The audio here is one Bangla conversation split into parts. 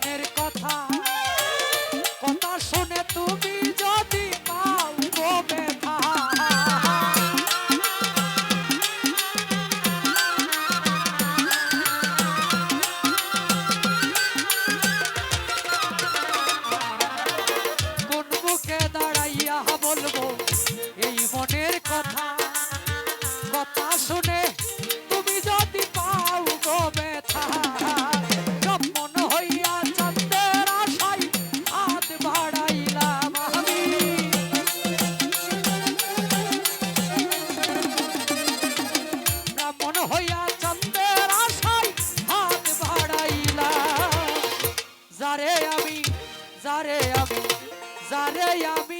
মনের Yami.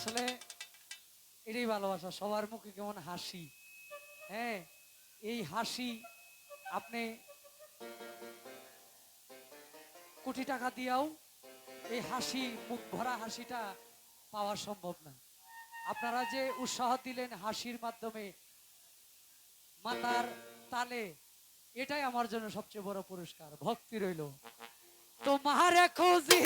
আসলে এটাই ভালোবাসা, সবার মুখে কেমন হাসি। হ্যাঁ এই হাসি আপনি কোটি টাকা দিয়াও এই হাসি, মুখ ভরা হাসিটা পাওয়া সম্ভব না। আপনারা যে উৎসাহ দিলেন হাসির মাধ্যমে মাতার তালে, এটাই আমার জন্য সবচেয়ে বড় পুরস্কার, ভক্তি রইল। তোমার খুশি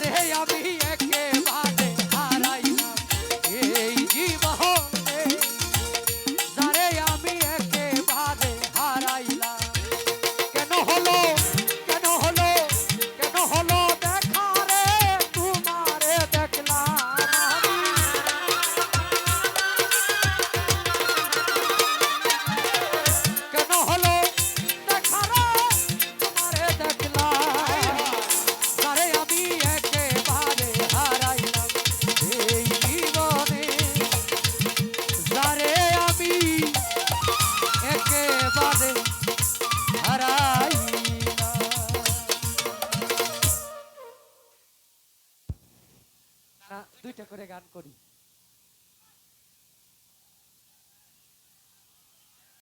Hey, I'll be here. দুইটা করে গান করি।